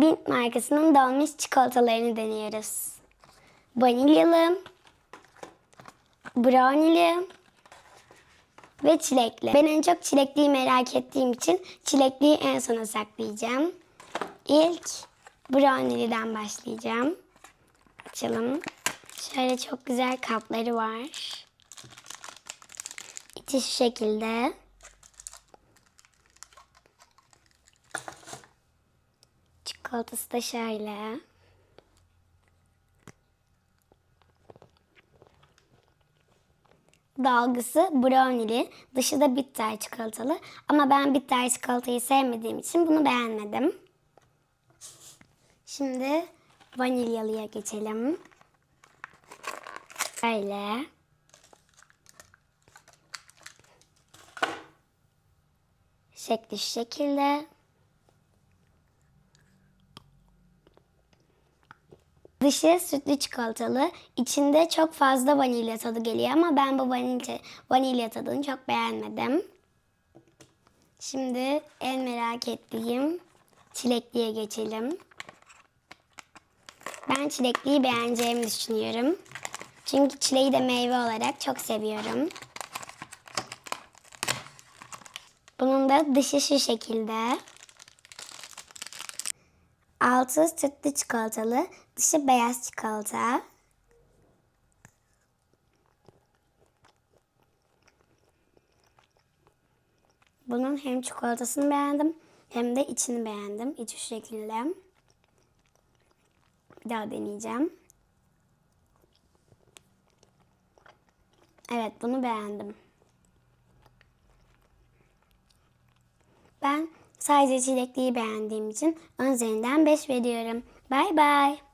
Bint markasının donmuş çikolatalarını deniyoruz. Vanilyalı, brownie'li ve çilekli. Ben en çok çilekliyi merak ettiğim için çilekliyi en sona saklayacağım. İlk brownie'liden başlayacağım. Açalım. Şöyle çok güzel kapları var. İçi şu şekilde. Çikolatası da şöyle. Dalgısı brownie'li, dışı da bitter çikolatalı. Ama ben bitter çikolatayı sevmediğim için bunu beğenmedim. Şimdi vanilyalıya geçelim. Böyle. Şekli şekilde. Dışı sütlü çikolatalı. içinde çok fazla vanilya tadı geliyor ama ben bu vanilya, vanilya tadını çok beğenmedim. Şimdi en merak ettiğim çilekliye geçelim. Ben çilekliyi beğeneceğimi düşünüyorum. Çünkü çileği de meyve olarak çok seviyorum. Bunun da dışı şu şekilde. Altı sütlü çikolatalı, dışı beyaz çikolata. Bunun hem çikolatasını beğendim hem de içini beğendim. İçi şu şekilde. Bir daha deneyeceğim. Evet bunu beğendim. Ben sadece çilekliyi beğendiğim için 10 üzerinden 5 veriyorum. Bay bay.